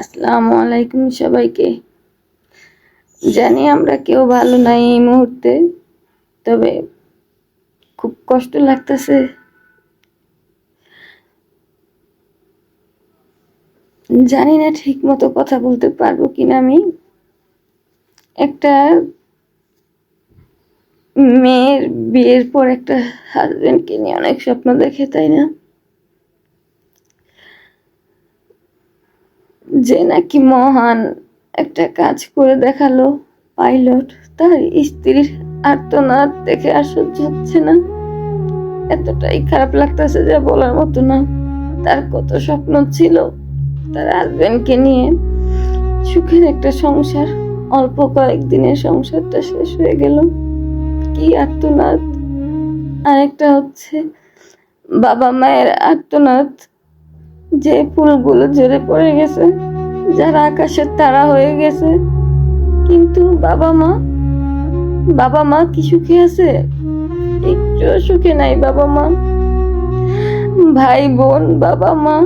আসসালামু আলাইকুম সবাইকে। জানি আমরা কেউ ভালো নাই এই মুহূর্তে, তবে খুব কষ্ট লাগতেছে। জানি না ঠিক মতো কথা বলতে পারব কিনা আমি। একটা মেয়ের বিয়ের পর একটা হাজবেন্ডকে নিয়ে অনেক স্বপ্ন দেখে, তাই না? যে নাকি মহান একটা কাজ করে দেখাল পাইলট। তার স্ত্রীর আর্তনাদ দেখে আর সহ্য হচ্ছে না। এতটাই খারাপ লাগতেছে যা বলার মতো না। তার কত স্বপ্ন ছিল তার হাজবেন্ডকে নিয়ে। সুখের একটা সংসার, অল্প কয়েকদিনের সংসারটা শেষ হয়ে গেল। কি আর্তনাদ? আরেকটা হচ্ছে বাবা মায়ের আর্তনাদ। যে ফুলগুলো ঝরে পড়ে গেছে যারা আকাশের তারা হয়ে গেছে। কিন্তু বাবা মা বাবা মা কি সুখে আছে? একটু সুখে নাই বাবা মা। ভাই বোন বাবা মা,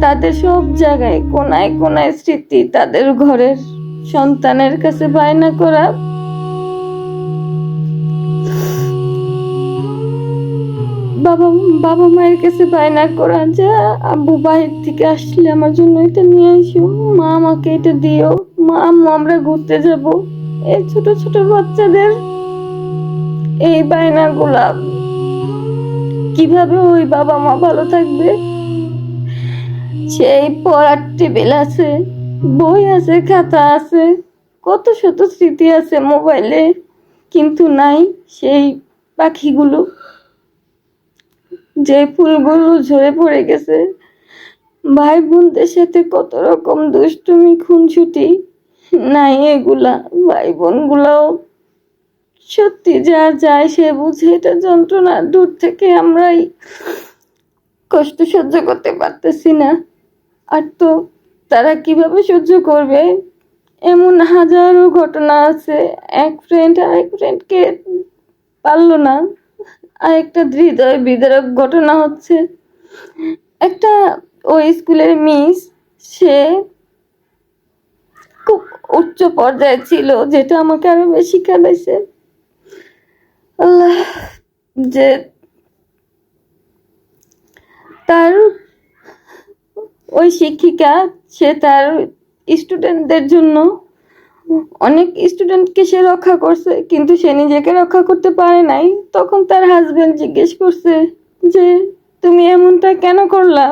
তাদের সব জায়গায় কোনায় কোনায় স্মৃতি তাদের ঘরের সন্তানের কাছে বায়না করা বাবা বাবা মায়ের কাছে বায়না করা যে আব্বু বাইরে থেকে আসলে আমার জন্য এটা নিয়ে আসো মা আমাকে এটা দিও। মা আমরা ঘুরতে যাব। এই ছোট ছোট বাচ্চাদের এই বায়নাগুলা। কীভাবে ওই বাবা মা ভালো থাকবে? সেই পড়ার টেবিল আছে, বই আছে, খাতা আছে, কত শত স্মৃতি আছে মোবাইলে। কিন্তু নাই সেই পাখিগুলো। যে ফুলগুলো ঝরে পড়ে গেছে। ভাই বোনদের সাথে কত রকম দুষ্টুমি খুনছুটি নাই এগুলা ভাই বোনগুলাও সত্যি যা যায় সে বুঝে, এটা যন্ত্রণা। দূর থেকে আমরাই কষ্ট সহ্য করতে পারতেছি না। আর তো তারা কীভাবে সহ্য করবে? এমন হাজারো ঘটনা আছে। এক ফ্রেন্ড আরেক ফ্রেন্ডকে পারল না। আরেকটা হৃদয় বিদারক ঘটনা হচ্ছে। একটা ওই স্কুলের মিস, সে খুব উচ্চ পর্যায়ে ছিল, যেটা আমাকে আরও বেশি কাঁদাইছে আল্লাহ, যে তার ওই শিক্ষিকা, সে তার স্টুডেন্টদের জন্য অনেক স্টুডেন্টকে সে রক্ষা করছে, কিন্তু সে নিজেকে রক্ষা করতে পারে নাই। তখন তার হাজবেন্ড জিজ্ঞেস করছে যে, তুমি এমনটা কেন করলা?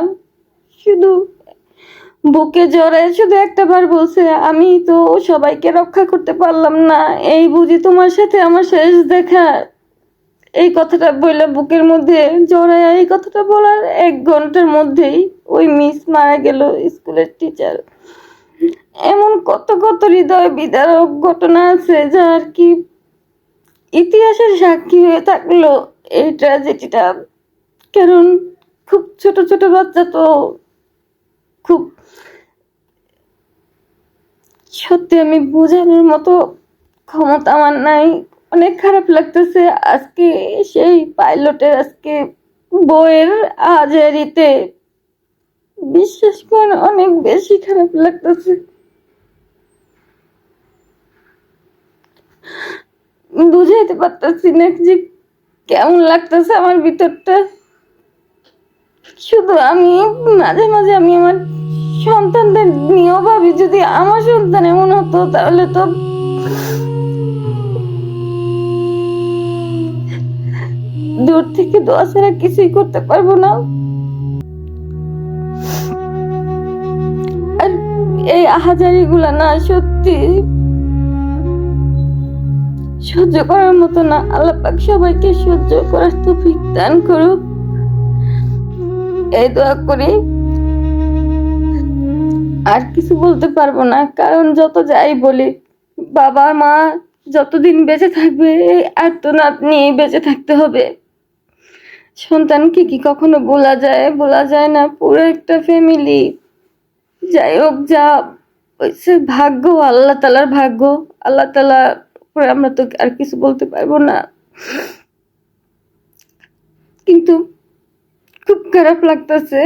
শুধু বুকে জড়ায় শুধু একটা বার বলছে, আমি তো সবাইকে রক্ষা করতে পারলাম না, এই বুঝি তোমার সাথে আমার শেষ দেখা। এই কথাটা বললে বুকের মধ্যে জড়ায় এই কথাটা বলার এক ঘণ্টার মধ্যেই ওই মিস মারা গেল স্কুলের টিচার এমন কত কত হৃদয় বিদারক ঘটনা আছে যা আর কি ইতিহাসের সাক্ষী হয়ে থাকল এই ট্র্যাজেডিটা কারণ খুব ছোট ছোট বাচ্চা তো খুব সত্যি আমি বোঝানোর মতো ক্ষমতা আমার নাই। অনেক খারাপ লাগতেছে। আজকে সেই পাইলটের আজকে বইয়ের হাজারিতে বিশ্বাস করেন, অনেক বেশি খারাপ লাগতেছে। বুঝাইতে পারতেছি না যে কেমন লাগতেছে আমার ভিতরটা। শুধু আমি, মাঝে মাঝে আমি আমার সন্তানদের নিয়েও ভাবি, যদি আমার সন্তান এমন হতো, তাহলে তো দূর থেকে দোয়া ছাড়া কিছুই করতে পারব না। এই আহাজারি গুলা না সত্যি সহ্য করার মতো না। আল্লাহ পাক সবাইকে সহ্য করার তৌফিক দান করুক। এই দোয়া করি। আর কিছু বলতে পারব না, কারণ যত যাই বলি, বাবা, মা যতদিন বেঁচে থাকবে, এই আর্তনাদ নিয়ে বেঁচে থাকতে হবে। সন্তানকে কি কখনো বলা যায়? বলা যায় না, পুরো একটা ফ্যামিলি যাই হোক যা সে ভাগ্য, আল্লাহ তালার ভাগ্য। আল্লাহ তালা উপরে আমরা তো আর কিছু বলতে পারব না। কিন্তু খুব খারাপ লাগতেছে।